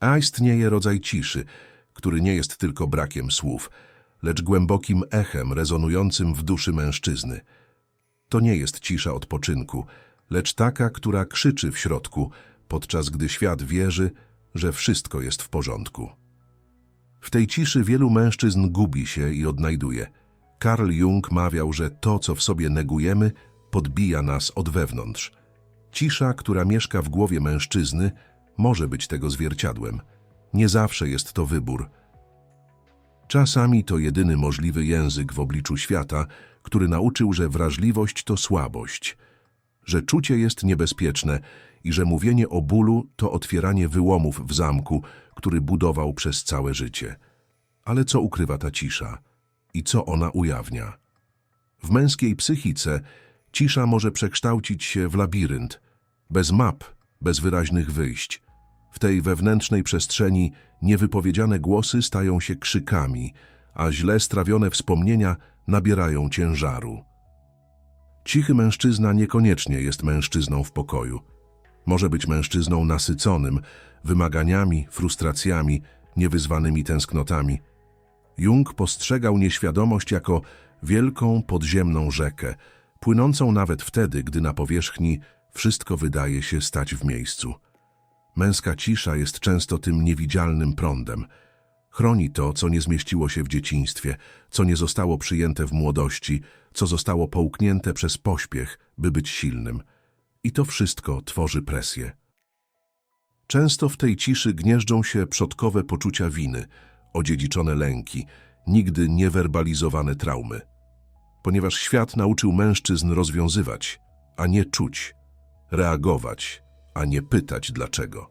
A istnieje rodzaj ciszy, który nie jest tylko brakiem słów, lecz głębokim echem rezonującym w duszy mężczyzny. To nie jest cisza odpoczynku, lecz taka, która krzyczy w środku, podczas gdy świat wierzy, że wszystko jest w porządku. W tej ciszy wielu mężczyzn gubi się i odnajduje. Karl Jung mawiał, że to, co w sobie negujemy, podbija nas od wewnątrz. Cisza, która mieszka w głowie mężczyzny, może być tego zwierciadłem. Nie zawsze jest to wybór. Czasami to jedyny możliwy język w obliczu świata, który nauczył, że wrażliwość to słabość, że czucie jest niebezpieczne i że mówienie o bólu to otwieranie wyłomów w zamku, który budował przez całe życie. Ale co ukrywa ta cisza i co ona ujawnia? W męskiej psychice cisza może przekształcić się w labirynt, bez map, bez wyraźnych wyjść. W tej wewnętrznej przestrzeni niewypowiedziane głosy stają się krzykami, a źle strawione wspomnienia nabierają ciężaru. Cichy mężczyzna niekoniecznie jest mężczyzną w pokoju. Może być mężczyzną nasyconym wymaganiami, frustracjami, niewyzwanymi tęsknotami. Jung postrzegał nieświadomość jako wielką podziemną rzekę, płynącą nawet wtedy, gdy na powierzchni wszystko wydaje się stać w miejscu. Męska cisza jest często tym niewidzialnym prądem. Chroni to, co nie zmieściło się w dzieciństwie, co nie zostało przyjęte w młodości, co zostało połknięte przez pośpiech, by być silnym. I to wszystko tworzy presję. Często w tej ciszy gnieżdżą się przodkowe poczucia winy, odziedziczone lęki, nigdy niewerbalizowane traumy. Ponieważ świat nauczył mężczyzn rozwiązywać, a nie czuć, reagować, a nie pytać dlaczego.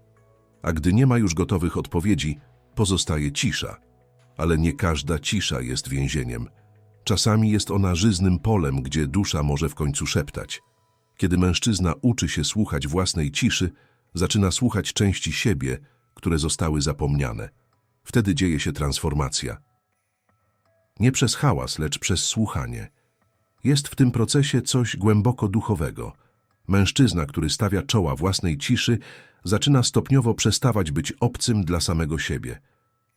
A gdy nie ma już gotowych odpowiedzi, pozostaje cisza. Ale nie każda cisza jest więzieniem. Czasami jest ona żyznym polem, gdzie dusza może w końcu szeptać. Kiedy mężczyzna uczy się słuchać własnej ciszy, zaczyna słuchać części siebie, które zostały zapomniane. Wtedy dzieje się transformacja. Nie przez hałas, lecz przez słuchanie. Jest w tym procesie coś głęboko duchowego. Mężczyzna, który stawia czoła własnej ciszy, zaczyna stopniowo przestawać być obcym dla samego siebie.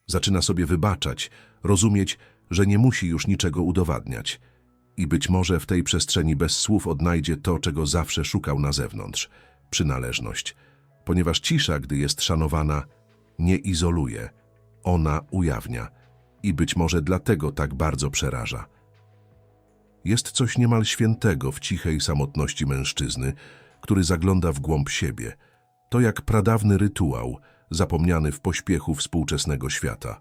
Zaczyna sobie wybaczać, rozumieć, że nie musi już niczego udowadniać. I być może w tej przestrzeni bez słów odnajdzie to, czego zawsze szukał na zewnątrz przynależność. Ponieważ cisza, gdy jest szanowana, nie izoluje, ona ujawnia. I być może dlatego tak bardzo przeraża. Jest coś niemal świętego w cichej samotności mężczyzny, który zagląda w głąb siebie. To jak pradawny rytuał, zapomniany w pośpiechu współczesnego świata.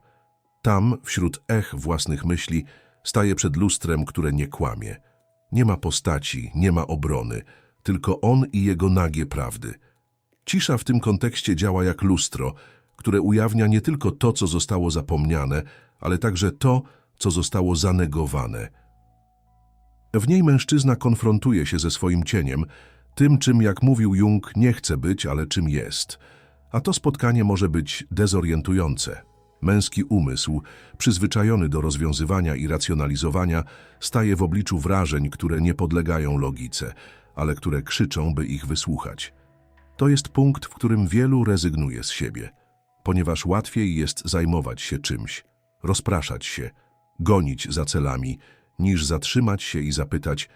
Tam, wśród ech własnych myśli, staje przed lustrem, które nie kłamie. Nie ma postaci, nie ma obrony, tylko on i jego nagie prawdy. Cisza w tym kontekście działa jak lustro, które ujawnia nie tylko to, co zostało zapomniane, ale także to, co zostało zanegowane – w niej mężczyzna konfrontuje się ze swoim cieniem, tym czym, jak mówił Jung, nie chce być, ale czym jest. A to spotkanie może być dezorientujące. Męski umysł, przyzwyczajony do rozwiązywania i racjonalizowania, staje w obliczu wrażeń, które nie podlegają logice, ale które krzyczą, by ich wysłuchać. To jest punkt, w którym wielu rezygnuje z siebie, ponieważ łatwiej jest zajmować się czymś, rozpraszać się, gonić za celami, niż zatrzymać się i zapytać,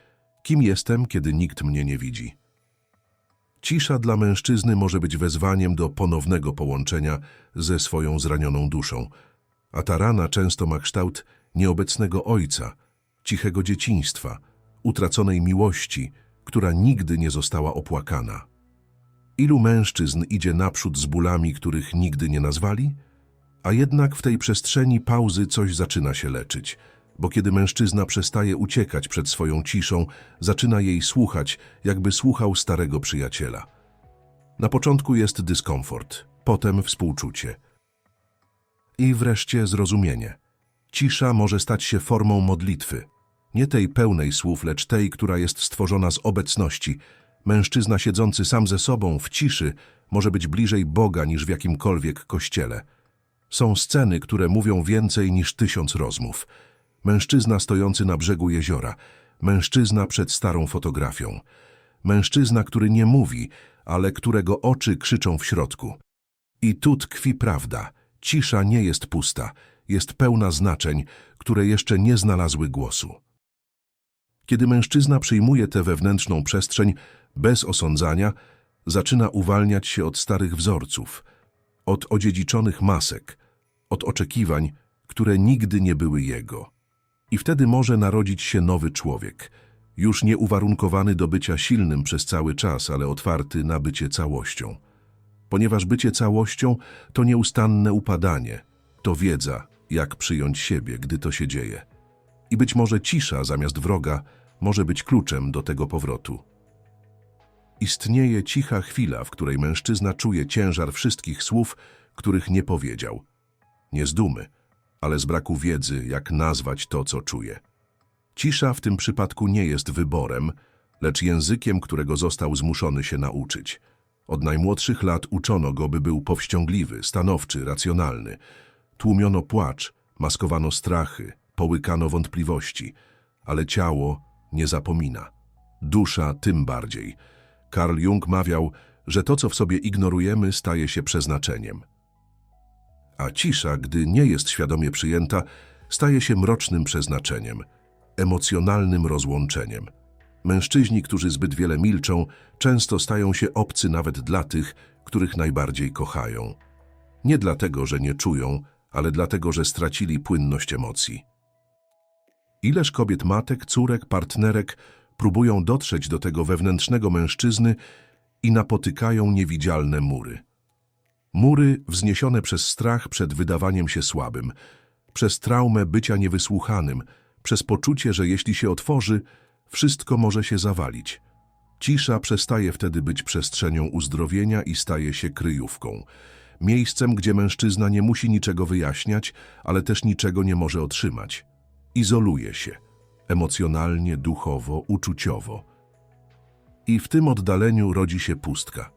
kim jestem, kiedy nikt mnie nie widzi. Cisza dla mężczyzny może być wezwaniem do ponownego połączenia ze swoją zranioną duszą, a ta rana często ma kształt nieobecnego ojca, cichego dzieciństwa, utraconej miłości, która nigdy nie została opłakana. Ilu mężczyzn idzie naprzód z bólami, których nigdy nie nazwali? A jednak w tej przestrzeni pauzy coś zaczyna się leczyć – bo kiedy mężczyzna przestaje uciekać przed swoją ciszą, zaczyna jej słuchać, jakby słuchał starego przyjaciela. Na początku jest dyskomfort, potem współczucie. I wreszcie zrozumienie. Cisza może stać się formą modlitwy. Nie tej pełnej słów, lecz tej, która jest stworzona z obecności. Mężczyzna siedzący sam ze sobą w ciszy może być bliżej Boga niż w jakimkolwiek kościele. Są sceny, które mówią więcej niż tysiąc rozmów – Mężczyzna stojący na brzegu jeziora. Mężczyzna przed starą fotografią. Mężczyzna, który nie mówi, ale którego oczy krzyczą w środku. I tu tkwi prawda. Cisza nie jest pusta, jest pełna znaczeń, które jeszcze nie znalazły głosu. Kiedy mężczyzna przyjmuje tę wewnętrzną przestrzeń bez osądzania, zaczyna uwalniać się od starych wzorców, od odziedziczonych masek, od oczekiwań, które nigdy nie były jego. I wtedy może narodzić się nowy człowiek, już nie uwarunkowany do bycia silnym przez cały czas, ale otwarty na bycie całością. Ponieważ bycie całością to nieustanne upadanie, to wiedza, jak przyjąć siebie, gdy to się dzieje. I być może cisza zamiast wroga może być kluczem do tego powrotu. Istnieje cicha chwila, w której mężczyzna czuje ciężar wszystkich słów, których nie powiedział. Nie z dumy, ale z braku wiedzy, jak nazwać to, co czuje. Cisza w tym przypadku nie jest wyborem, lecz językiem, którego został zmuszony się nauczyć. Od najmłodszych lat uczono go, by był powściągliwy, stanowczy, racjonalny. Tłumiono płacz, maskowano strachy, połykano wątpliwości, ale ciało nie zapomina. Dusza tym bardziej. Karl Jung mawiał, że to, co w sobie ignorujemy, staje się przeznaczeniem. A cisza, gdy nie jest świadomie przyjęta, staje się mrocznym przeznaczeniem, emocjonalnym rozłączeniem. Mężczyźni, którzy zbyt wiele milczą, często stają się obcy nawet dla tych, których najbardziej kochają. Nie dlatego, że nie czują, ale dlatego, że stracili płynność emocji. Ileż kobiet matek, córek, partnerek próbują dotrzeć do tego wewnętrznego mężczyzny i napotykają niewidzialne mury. Mury wzniesione przez strach przed wydawaniem się słabym, przez traumę bycia niewysłuchanym, przez poczucie, że jeśli się otworzy, wszystko może się zawalić. Cisza przestaje wtedy być przestrzenią uzdrowienia i staje się kryjówką. Miejscem, gdzie mężczyzna nie musi niczego wyjaśniać, ale też niczego nie może otrzymać. Izoluje się, emocjonalnie, duchowo, uczuciowo. I w tym oddaleniu rodzi się pustka.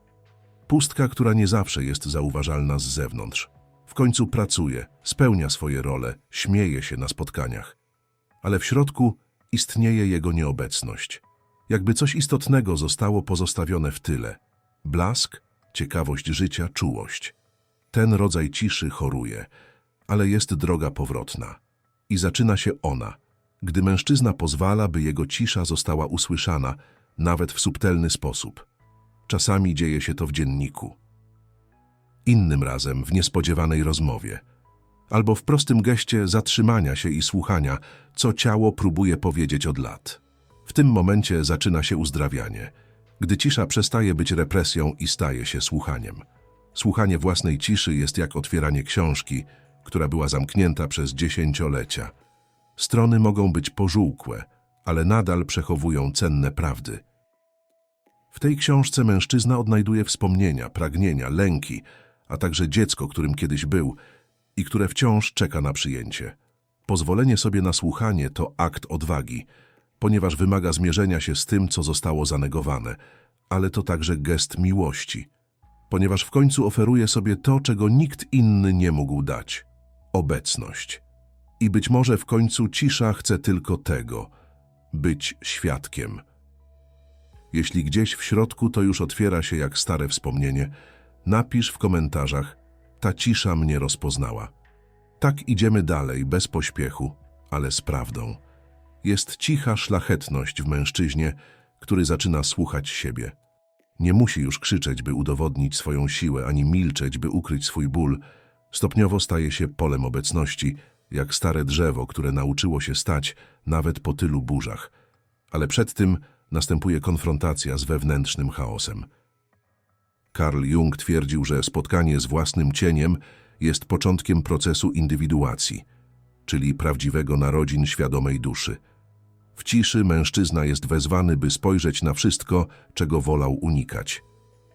Pustka, która nie zawsze jest zauważalna z zewnątrz. W końcu pracuje, spełnia swoje role, śmieje się na spotkaniach. Ale w środku istnieje jego nieobecność. Jakby coś istotnego zostało pozostawione w tyle. Blask, ciekawość życia, czułość. Ten rodzaj ciszy choruje, ale jest droga powrotna. I zaczyna się ona, gdy mężczyzna pozwala, by jego cisza została usłyszana, nawet w subtelny sposób. Czasami dzieje się to w dzienniku. Innym razem w niespodziewanej rozmowie. Albo w prostym geście zatrzymania się i słuchania, co ciało próbuje powiedzieć od lat. W tym momencie zaczyna się uzdrawianie, gdy cisza przestaje być represją i staje się słuchaniem. Słuchanie własnej ciszy jest jak otwieranie książki, która była zamknięta przez dziesięciolecia. Strony mogą być pożółkłe, ale nadal przechowują cenne prawdy. W tej książce mężczyzna odnajduje wspomnienia, pragnienia, lęki, a także dziecko, którym kiedyś był i które wciąż czeka na przyjęcie. Pozwolenie sobie na słuchanie to akt odwagi, ponieważ wymaga zmierzenia się z tym, co zostało zanegowane, ale to także gest miłości, ponieważ w końcu oferuje sobie to, czego nikt inny nie mógł dać obecność. I być może w końcu cisza chce tylko tego być świadkiem. Jeśli gdzieś w środku to już otwiera się jak stare wspomnienie, napisz w komentarzach: Ta cisza mnie rozpoznała. Tak idziemy dalej, bez pośpiechu, ale z prawdą. Jest cicha szlachetność w mężczyźnie, który zaczyna słuchać siebie. Nie musi już krzyczeć, by udowodnić swoją siłę, ani milczeć, by ukryć swój ból. Stopniowo staje się polem obecności, jak stare drzewo, które nauczyło się stać nawet po tylu burzach. Ale przed tym następuje konfrontacja z wewnętrznym chaosem. Carl Jung twierdził, że spotkanie z własnym cieniem jest początkiem procesu indywiduacji, czyli prawdziwego narodzin świadomej duszy. W ciszy mężczyzna jest wezwany, by spojrzeć na wszystko, czego wolał unikać.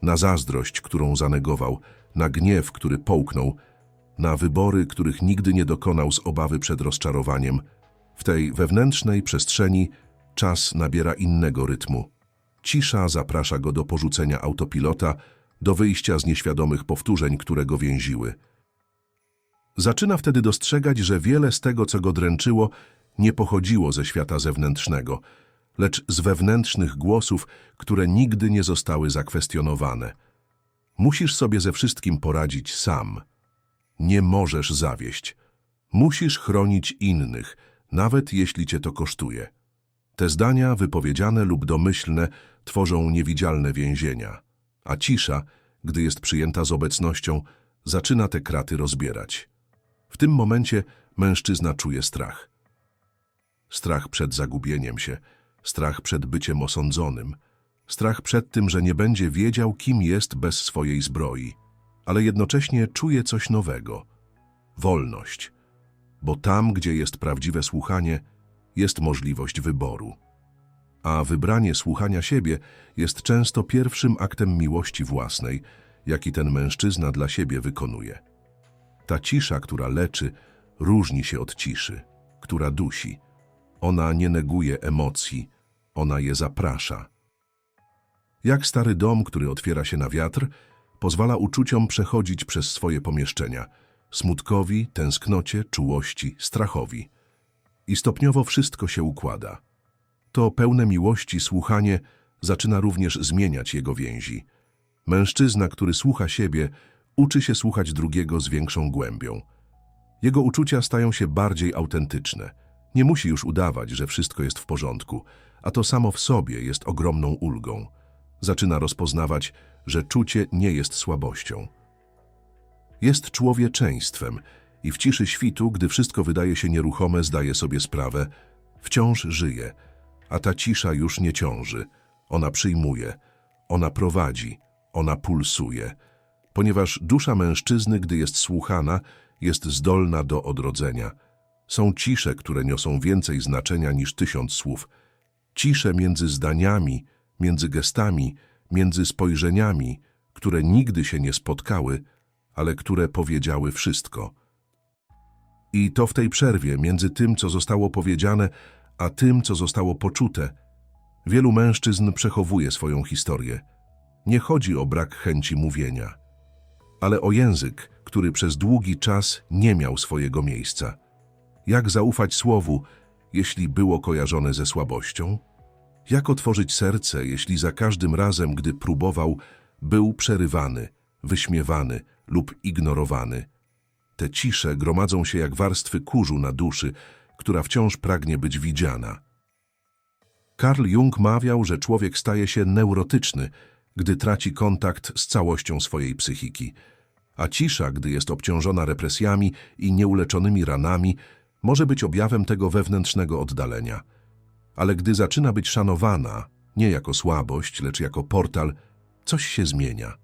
Na zazdrość, którą zanegował, na gniew, który połknął, na wybory, których nigdy nie dokonał z obawy przed rozczarowaniem. W tej wewnętrznej przestrzeni czas nabiera innego rytmu. Cisza zaprasza go do porzucenia autopilota, do wyjścia z nieświadomych powtórzeń, które go więziły. Zaczyna wtedy dostrzegać, że wiele z tego, co go dręczyło, nie pochodziło ze świata zewnętrznego, lecz z wewnętrznych głosów, które nigdy nie zostały zakwestionowane. Musisz sobie ze wszystkim poradzić sam. Nie możesz zawieść. Musisz chronić innych, nawet jeśli cię to kosztuje. Te zdania, wypowiedziane lub domyślne, tworzą niewidzialne więzienia, a cisza, gdy jest przyjęta z obecnością, zaczyna te kraty rozbierać. W tym momencie mężczyzna czuje strach. Strach przed zagubieniem się, strach przed byciem osądzonym, strach przed tym, że nie będzie wiedział, kim jest bez swojej zbroi, ale jednocześnie czuje coś nowego wolność, bo tam, gdzie jest prawdziwe słuchanie, jest możliwość wyboru. A wybranie słuchania siebie jest często pierwszym aktem miłości własnej, jaki ten mężczyzna dla siebie wykonuje. Ta cisza, która leczy, różni się od ciszy, która dusi. Ona nie neguje emocji, ona je zaprasza. Jak stary dom, który otwiera się na wiatr, pozwala uczuciom przechodzić przez swoje pomieszczenia smutkowi, tęsknocie, czułości, strachowi. I stopniowo wszystko się układa. To pełne miłości słuchanie zaczyna również zmieniać jego więzi. Mężczyzna, który słucha siebie, uczy się słuchać drugiego z większą głębią. Jego uczucia stają się bardziej autentyczne. Nie musi już udawać, że wszystko jest w porządku, a to samo w sobie jest ogromną ulgą. Zaczyna rozpoznawać, że czucie nie jest słabością. Jest człowieczeństwem i w ciszy świtu, gdy wszystko wydaje się nieruchome, zdaje sobie sprawę, wciąż żyje, a ta cisza już nie ciąży. Ona przyjmuje, ona prowadzi, ona pulsuje, ponieważ dusza mężczyzny, gdy jest słuchana, jest zdolna do odrodzenia. Są cisze, które niosą więcej znaczenia niż tysiąc słów. Cisze między zdaniami, między gestami, między spojrzeniami, które nigdy się nie spotkały, ale które powiedziały wszystko. I to w tej przerwie między tym, co zostało powiedziane, a tym, co zostało poczute, wielu mężczyzn przechowuje swoją historię. Nie chodzi o brak chęci mówienia, ale o język, który przez długi czas nie miał swojego miejsca. Jak zaufać słowu, jeśli było kojarzone ze słabością? Jak otworzyć serce, jeśli za każdym razem, gdy próbował, był przerywany, wyśmiewany lub ignorowany? Te cisze gromadzą się jak warstwy kurzu na duszy, która wciąż pragnie być widziana. Carl Jung mawiał, że człowiek staje się neurotyczny, gdy traci kontakt z całością swojej psychiki, a cisza, gdy jest obciążona represjami i nieuleczonymi ranami, może być objawem tego wewnętrznego oddalenia. Ale gdy zaczyna być szanowana, nie jako słabość, lecz jako portal, coś się zmienia.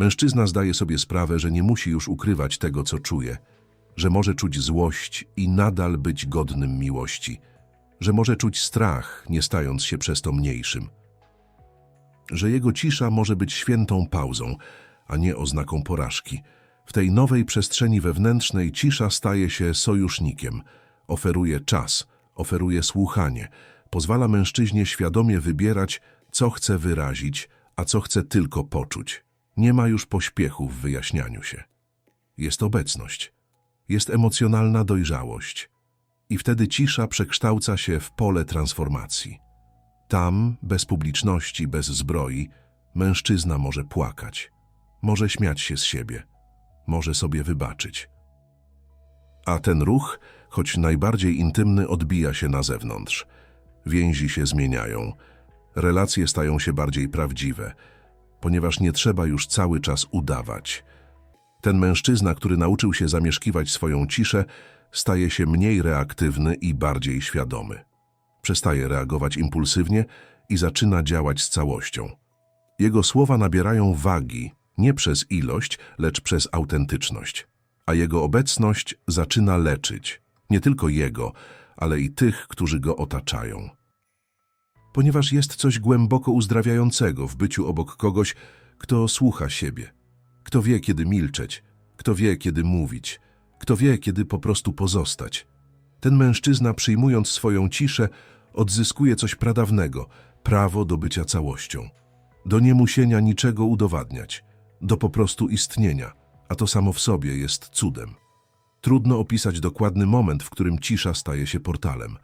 Mężczyzna zdaje sobie sprawę, że nie musi już ukrywać tego, co czuje, że może czuć złość i nadal być godnym miłości, że może czuć strach, nie stając się przez to mniejszym, że jego cisza może być świętą pauzą, a nie oznaką porażki. W tej nowej przestrzeni wewnętrznej cisza staje się sojusznikiem, oferuje czas, oferuje słuchanie, pozwala mężczyźnie świadomie wybierać, co chce wyrazić, a co chce tylko poczuć. Nie ma już pośpiechu w wyjaśnianiu się. Jest obecność, jest emocjonalna dojrzałość i wtedy cisza przekształca się w pole transformacji. Tam, bez publiczności, bez zbroi, mężczyzna może płakać, może śmiać się z siebie, może sobie wybaczyć. A ten ruch, choć najbardziej intymny, odbija się na zewnątrz. Więzi się zmieniają, relacje stają się bardziej prawdziwe, ponieważ nie trzeba już cały czas udawać. Ten mężczyzna, który nauczył się zamieszkiwać swoją ciszę, staje się mniej reaktywny i bardziej świadomy. Przestaje reagować impulsywnie i zaczyna działać z całością. Jego słowa nabierają wagi nie przez ilość, lecz przez autentyczność, a jego obecność zaczyna leczyć nie tylko jego, ale i tych, którzy go otaczają. Ponieważ jest coś głęboko uzdrawiającego w byciu obok kogoś, kto słucha siebie, kto wie, kiedy milczeć, kto wie, kiedy mówić, kto wie, kiedy po prostu pozostać. Ten mężczyzna, przyjmując swoją ciszę, odzyskuje coś pradawnego, prawo do bycia całością, do niemusienia niczego udowadniać, do po prostu istnienia, a to samo w sobie jest cudem. Trudno opisać dokładny moment, w którym cisza staje się portalem.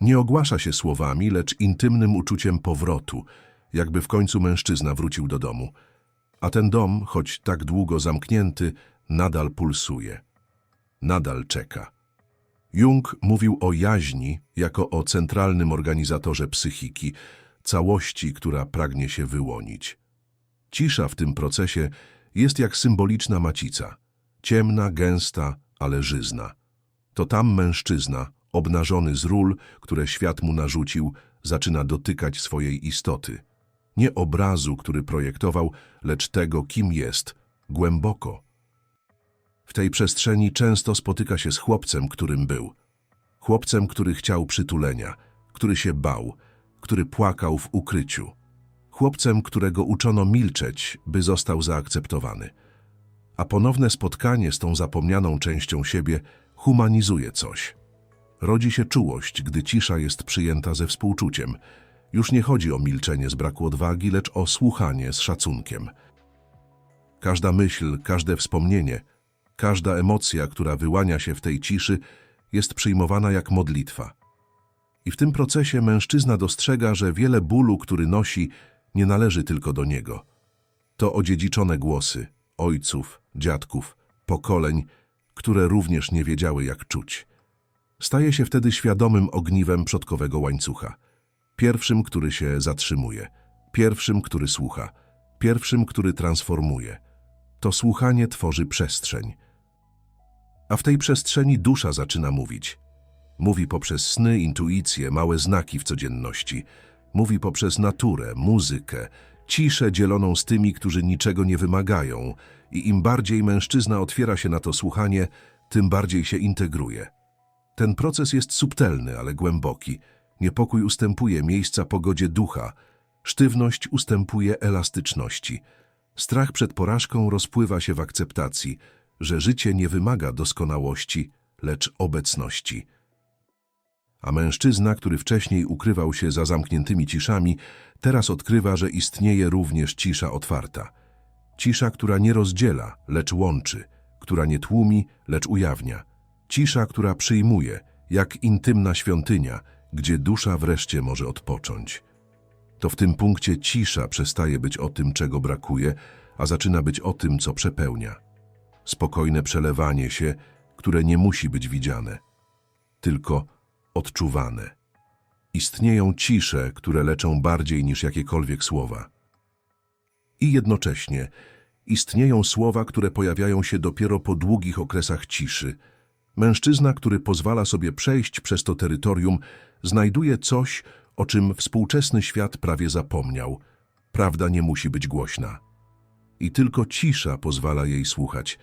Nie ogłasza się słowami, lecz intymnym uczuciem powrotu, jakby w końcu mężczyzna wrócił do domu. A ten dom, choć tak długo zamknięty, nadal pulsuje. Nadal czeka. Jung mówił o jaźni jako o centralnym organizatorze psychiki, całości, która pragnie się wyłonić. Cisza w tym procesie jest jak symboliczna macica. Ciemna, gęsta, ale żyzna. To tam mężczyzna, obnażony z ról, które świat mu narzucił, zaczyna dotykać swojej istoty. Nie obrazu, który projektował, lecz tego, kim jest, głęboko. W tej przestrzeni często spotyka się z chłopcem, którym był. Chłopcem, który chciał przytulenia, który się bał, który płakał w ukryciu. Chłopcem, którego uczono milczeć, by został zaakceptowany. A ponowne spotkanie z tą zapomnianą częścią siebie humanizuje coś. Rodzi się czułość, gdy cisza jest przyjęta ze współczuciem. Już nie chodzi o milczenie z braku odwagi, lecz o słuchanie z szacunkiem. Każda myśl, każde wspomnienie, każda emocja, która wyłania się w tej ciszy, jest przyjmowana jak modlitwa. I w tym procesie mężczyzna dostrzega, że wiele bólu, który nosi, nie należy tylko do niego. To odziedziczone głosy ojców, dziadków, pokoleń, które również nie wiedziały, jak czuć. Staje się wtedy świadomym ogniwem przodkowego łańcucha. Pierwszym, który się zatrzymuje, pierwszym, który słucha, pierwszym, który transformuje. To słuchanie tworzy przestrzeń. A w tej przestrzeni dusza zaczyna mówić. Mówi poprzez sny, intuicje, małe znaki w codzienności. Mówi poprzez naturę, muzykę, ciszę dzieloną z tymi, którzy niczego nie wymagają. I im bardziej mężczyzna otwiera się na to słuchanie, tym bardziej się integruje. Ten proces jest subtelny, ale głęboki. Niepokój ustępuje miejsca pogodzie ducha, sztywność ustępuje elastyczności. Strach przed porażką rozpływa się w akceptacji, że życie nie wymaga doskonałości, lecz obecności. A mężczyzna, który wcześniej ukrywał się za zamkniętymi ciszami, teraz odkrywa, że istnieje również cisza otwarta. Cisza, która nie rozdziela, lecz łączy, która nie tłumi, lecz ujawnia. Cisza, która przyjmuje, jak intymna świątynia, gdzie dusza wreszcie może odpocząć. To w tym punkcie cisza przestaje być o tym, czego brakuje, a zaczyna być o tym, co przepełnia. Spokojne przelewanie się, które nie musi być widziane, tylko odczuwane. Istnieją cisze, które leczą bardziej niż jakiekolwiek słowa. I jednocześnie istnieją słowa, które pojawiają się dopiero po długich okresach ciszy. Mężczyzna, który pozwala sobie przejść przez to terytorium, znajduje coś, o czym współczesny świat prawie zapomniał. Prawda nie musi być głośna. I tylko cisza pozwala jej słuchać.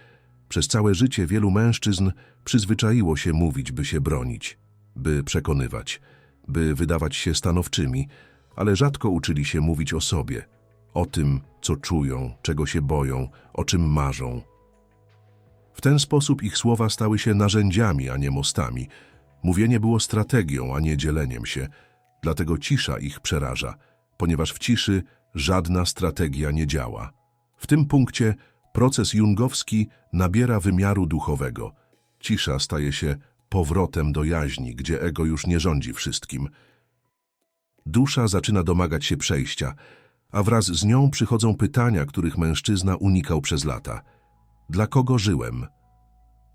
Przez całe życie wielu mężczyzn przyzwyczaiło się mówić, by się bronić, by przekonywać, by wydawać się stanowczymi, ale rzadko uczyli się mówić o sobie, o tym, co czują, czego się boją, o czym marzą. W ten sposób ich słowa stały się narzędziami, a nie mostami. Mówienie było strategią, a nie dzieleniem się. Dlatego cisza ich przeraża, ponieważ w ciszy żadna strategia nie działa. W tym punkcie proces jungowski nabiera wymiaru duchowego. Cisza staje się powrotem do jaźni, gdzie ego już nie rządzi wszystkim. Dusza zaczyna domagać się przejścia, a wraz z nią przychodzą pytania, których mężczyzna unikał przez lata. Dla kogo żyłem?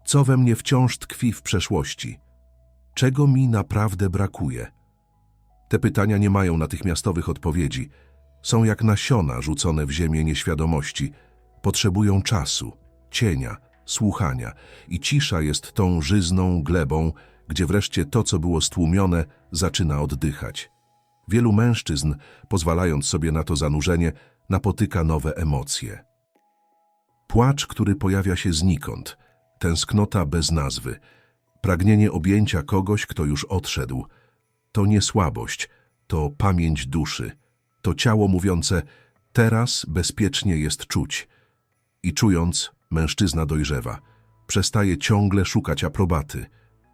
Co we mnie wciąż tkwi w przeszłości? Czego mi naprawdę brakuje? Te pytania nie mają natychmiastowych odpowiedzi. Są jak nasiona rzucone w ziemię nieświadomości. Potrzebują czasu, cienia, słuchania i cisza jest tą żyzną glebą, gdzie wreszcie to, co było stłumione, zaczyna oddychać. Wielu mężczyzn, pozwalając sobie na to zanurzenie, napotyka nowe emocje. Płacz, który pojawia się znikąd, tęsknota bez nazwy, pragnienie objęcia kogoś, kto już odszedł. To nie słabość, to pamięć duszy, to ciało mówiące teraz bezpiecznie jest czuć. I czując, mężczyzna dojrzewa, przestaje ciągle szukać aprobaty,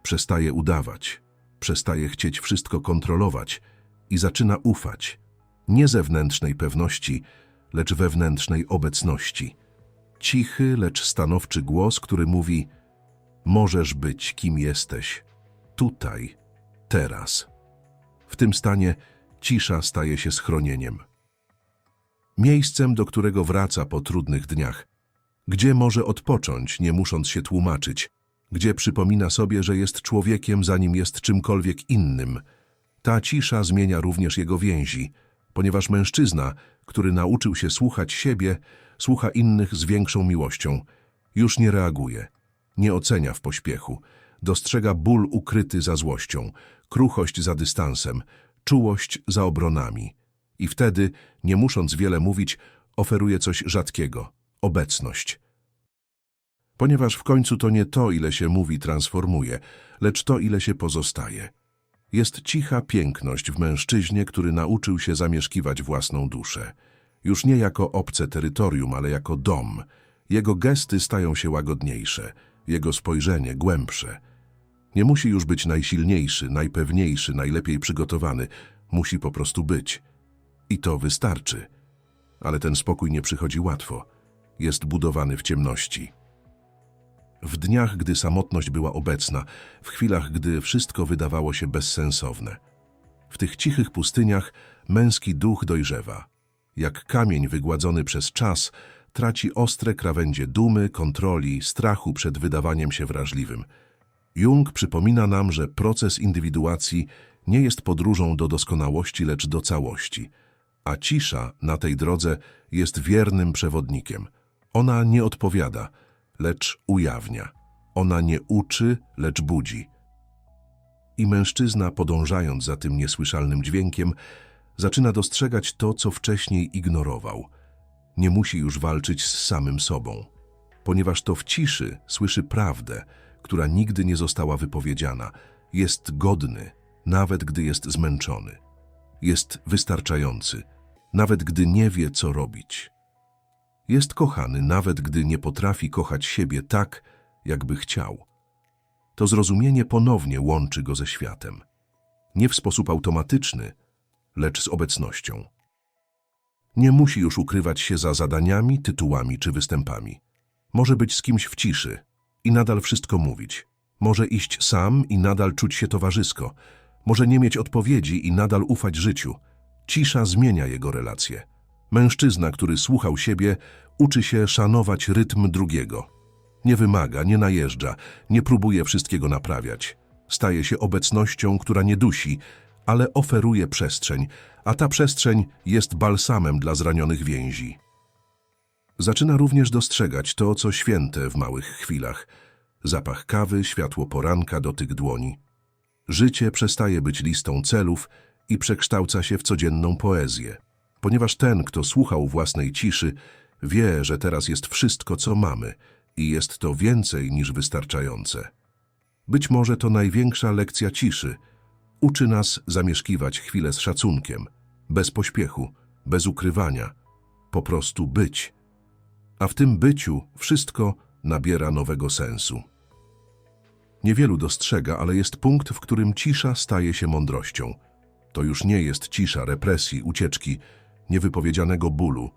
przestaje udawać, przestaje chcieć wszystko kontrolować. I zaczyna ufać, nie zewnętrznej pewności, lecz wewnętrznej obecności. Cichy, lecz stanowczy głos, który mówi: Możesz być kim jesteś, tutaj, teraz. W tym stanie cisza staje się schronieniem. miejscem, do którego wraca po trudnych dniach, gdzie może odpocząć, nie musząc się tłumaczyć, gdzie przypomina sobie, że jest człowiekiem, zanim jest czymkolwiek innym. Ta cisza zmienia również jego więzi, ponieważ mężczyzna, który nauczył się słuchać siebie, słucha innych z większą miłością. Już nie reaguje, nie ocenia w pośpiechu, dostrzega ból ukryty za złością, kruchość za dystansem, czułość za obronami. I wtedy, nie musząc wiele mówić, oferuje coś rzadkiego obecność. Ponieważ w końcu to nie to, ile się mówi, transformuje, lecz to, ile się pozostaje. Jest cicha piękność w mężczyźnie, który nauczył się zamieszkiwać własną duszę. Już nie jako obce terytorium, ale jako dom. Jego gesty stają się łagodniejsze, jego spojrzenie głębsze. Nie musi już być najsilniejszy, najpewniejszy, najlepiej przygotowany. Musi po prostu być. I to wystarczy. Ale ten spokój nie przychodzi łatwo. Jest budowany w ciemności. W dniach, gdy samotność była obecna, w chwilach, gdy wszystko wydawało się bezsensowne. W tych cichych pustyniach męski duch dojrzewa. Jak kamień wygładzony przez czas, traci ostre krawędzie dumy, kontroli, strachu przed wydawaniem się wrażliwym. Jung przypomina nam, że proces indywiduacji nie jest podróżą do doskonałości, lecz do całości, a cisza na tej drodze jest wiernym przewodnikiem. Ona nie odpowiada, lecz ujawnia. Ona nie uczy, lecz budzi. I mężczyzna, podążając za tym niesłyszalnym dźwiękiem, zaczyna dostrzegać to, co wcześniej ignorował. Nie musi już walczyć z samym sobą, ponieważ to w ciszy słyszy prawdę, która nigdy nie została wypowiedziana. Jest godny, nawet gdy jest zmęczony. Jest wystarczający, nawet gdy nie wie, co robić. Jest kochany, nawet gdy nie potrafi kochać siebie tak, jakby chciał. To zrozumienie ponownie łączy go ze światem. Nie w sposób automatyczny, lecz z obecnością. Nie musi już ukrywać się za zadaniami, tytułami czy występami. Może być z kimś w ciszy i nadal wszystko mówić. Może iść sam i nadal czuć się towarzysko. Może nie mieć odpowiedzi i nadal ufać życiu. Cisza zmienia jego relacje. Mężczyzna, który słuchał siebie, uczy się szanować rytm drugiego. Nie wymaga, nie najeżdża, nie próbuje wszystkiego naprawiać. Staje się obecnością, która nie dusi, ale oferuje przestrzeń, a ta przestrzeń jest balsamem dla zranionych więzi. Zaczyna również dostrzegać to, co święte w małych chwilach. Zapach kawy, światło poranka, dotyk dłoni. Życie przestaje być listą celów i przekształca się w codzienną poezję. Ponieważ ten, kto słuchał własnej ciszy, wie, że teraz jest wszystko, co mamy i jest to więcej niż wystarczające. Być może to największa lekcja ciszy. Uczy nas zamieszkiwać chwilę z szacunkiem, bez pośpiechu, bez ukrywania, po prostu być. A w tym byciu wszystko nabiera nowego sensu. Niewielu dostrzega, ale jest punkt, w którym cisza staje się mądrością. To już nie jest cisza represji, ucieczki, niewypowiedzianego bólu.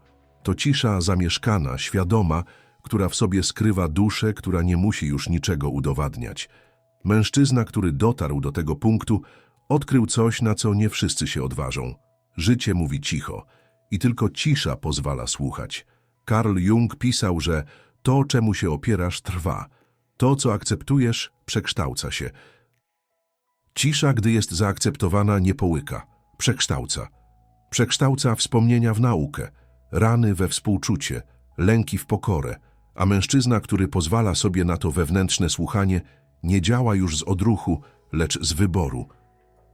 To cisza zamieszkana, świadoma, która w sobie skrywa duszę, która nie musi już niczego udowadniać. Mężczyzna, który dotarł do tego punktu, odkrył coś, na co nie wszyscy się odważą. Życie mówi cicho i tylko cisza pozwala słuchać. Karl Jung pisał, że to, czemu się opierasz, trwa. To, co akceptujesz, przekształca się. Cisza, gdy jest zaakceptowana, nie połyka, przekształca. Przekształca wspomnienia w naukę, rany we współczucie, lęki w pokorę, a mężczyzna, który pozwala sobie na to wewnętrzne słuchanie, nie działa już z odruchu, lecz z wyboru.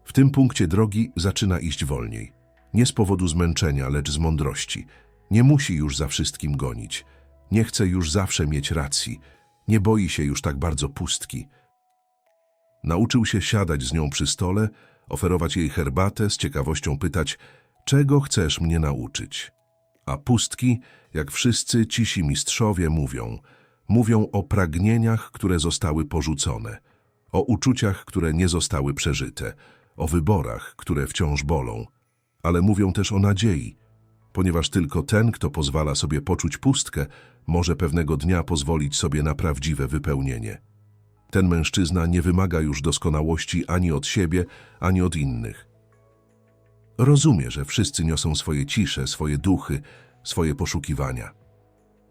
W tym punkcie drogi zaczyna iść wolniej. Nie z powodu zmęczenia, lecz z mądrości. Nie musi już za wszystkim gonić. Nie chce już zawsze mieć racji. Nie boi się już tak bardzo pustki. Nauczył się siadać z nią przy stole, oferować jej herbatę, z ciekawością pytać, czego chcesz mnie nauczyć? A pustki, jak wszyscy cisi mistrzowie mówią, mówią o pragnieniach, które zostały porzucone, o uczuciach, które nie zostały przeżyte, o wyborach, które wciąż bolą, ale mówią też o nadziei, ponieważ tylko ten, kto pozwala sobie poczuć pustkę, może pewnego dnia pozwolić sobie na prawdziwe wypełnienie. Ten mężczyzna nie wymaga już doskonałości ani od siebie, ani od innych. Rozumie, że wszyscy niosą swoje cisze, swoje duchy, swoje poszukiwania.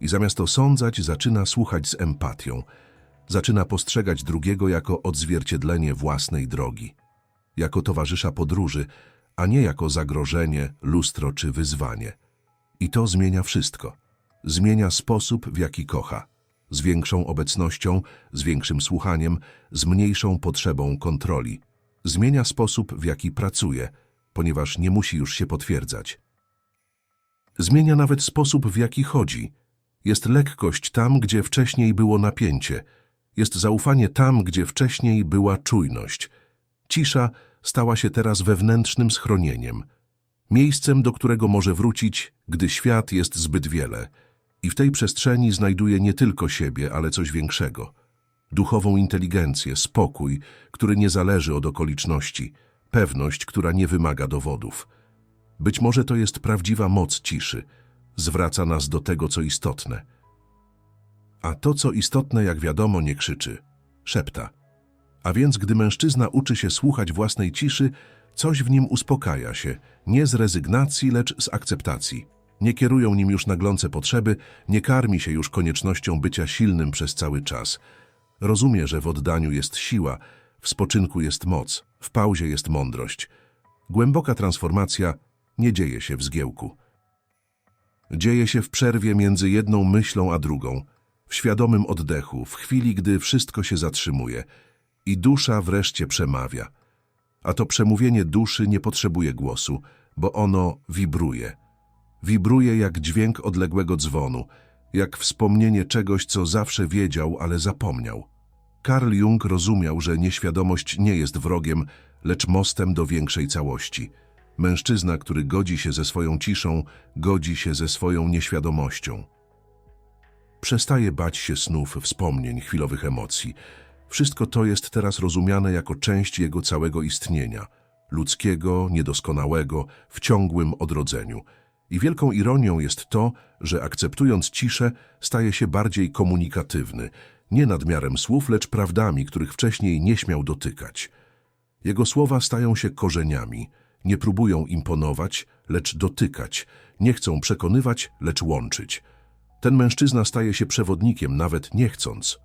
I zamiast osądzać, zaczyna słuchać z empatią. Zaczyna postrzegać drugiego jako odzwierciedlenie własnej drogi, jako towarzysza podróży, a nie jako zagrożenie, lustro czy wyzwanie. I to zmienia wszystko. Zmienia sposób, w jaki kocha. Z większą obecnością, z większym słuchaniem, z mniejszą potrzebą kontroli. Zmienia sposób, w jaki pracuje, ponieważ nie musi już się potwierdzać. Zmienia nawet sposób, w jaki chodzi. Jest lekkość tam, gdzie wcześniej było napięcie. Jest zaufanie tam, gdzie wcześniej była czujność. Cisza stała się teraz wewnętrznym schronieniem. Miejscem, do którego może wrócić, gdy świat jest zbyt wiele. I w tej przestrzeni znajduje nie tylko siebie, ale coś większego. Duchową inteligencję, spokój, który nie zależy od okoliczności, pewność, która nie wymaga dowodów. Być może to jest prawdziwa moc ciszy. Zwraca nas do tego, co istotne. A to, co istotne, jak wiadomo, nie krzyczy, szepta. A więc, gdy mężczyzna uczy się słuchać własnej ciszy, coś w nim uspokaja się, nie z rezygnacji, lecz z akceptacji. Nie kierują nim już naglące potrzeby, nie karmi się już koniecznością bycia silnym przez cały czas. Rozumie, że w oddaniu jest siła, w spoczynku jest moc, w pauzie jest mądrość. Głęboka transformacja nie dzieje się w zgiełku. Dzieje się w przerwie między jedną myślą a drugą, w świadomym oddechu, w chwili, gdy wszystko się zatrzymuje i dusza wreszcie przemawia. A to przemówienie duszy nie potrzebuje głosu, bo ono wibruje. Wibruje jak dźwięk odległego dzwonu, jak wspomnienie czegoś, co zawsze wiedział, ale zapomniał. Carl Jung rozumiał, że nieświadomość nie jest wrogiem, lecz mostem do większej całości. Mężczyzna, który godzi się ze swoją ciszą, godzi się ze swoją nieświadomością. Przestaje bać się snów, wspomnień, chwilowych emocji. Wszystko to jest teraz rozumiane jako część jego całego istnienia, ludzkiego, niedoskonałego, w ciągłym odrodzeniu. I wielką ironią jest to, że akceptując ciszę, staje się bardziej komunikatywny, nie nadmiarem słów, lecz prawdami, których wcześniej nie śmiał dotykać. Jego słowa stają się korzeniami, nie próbują imponować, lecz dotykać, nie chcą przekonywać, lecz łączyć. Ten mężczyzna staje się przewodnikiem, nawet nie chcąc,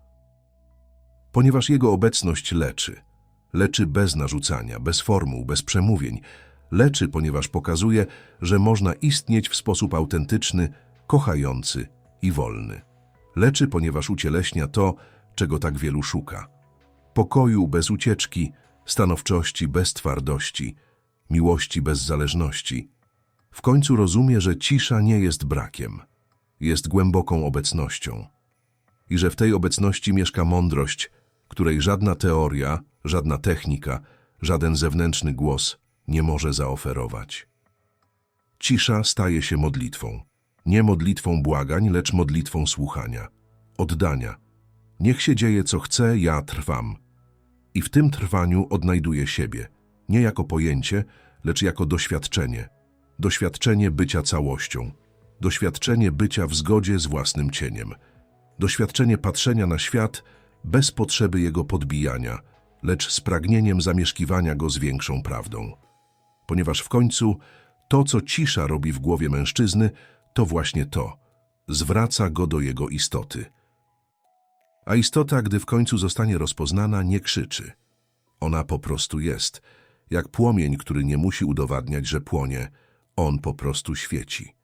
ponieważ jego obecność leczy. Leczy bez narzucania, bez formuł, bez przemówień. Leczy, ponieważ pokazuje, że można istnieć w sposób autentyczny, kochający i wolny. Leczy, ponieważ ucieleśnia to, czego tak wielu szuka. Pokoju bez ucieczki, stanowczości bez twardości, miłości bez zależności. W końcu rozumie, że cisza nie jest brakiem, jest głęboką obecnością. I że w tej obecności mieszka mądrość, której żadna teoria, żadna technika, żaden zewnętrzny głos nie może zaoferować. Cisza staje się modlitwą. Nie modlitwą błagań, lecz modlitwą słuchania, oddania. Niech się dzieje, co chce, ja trwam. I w tym trwaniu odnajduję siebie, nie jako pojęcie, lecz jako doświadczenie. Doświadczenie bycia całością. Doświadczenie bycia w zgodzie z własnym cieniem. Doświadczenie patrzenia na świat bez potrzeby jego podbijania, lecz z pragnieniem zamieszkiwania go z większą prawdą. Ponieważ w końcu to, co cisza robi w głowie mężczyzny, to właśnie to. Zwraca go do jego istoty. A istota, gdy w końcu zostanie rozpoznana, nie krzyczy. Ona po prostu jest. Jak płomień, który nie musi udowadniać, że płonie, on po prostu świeci.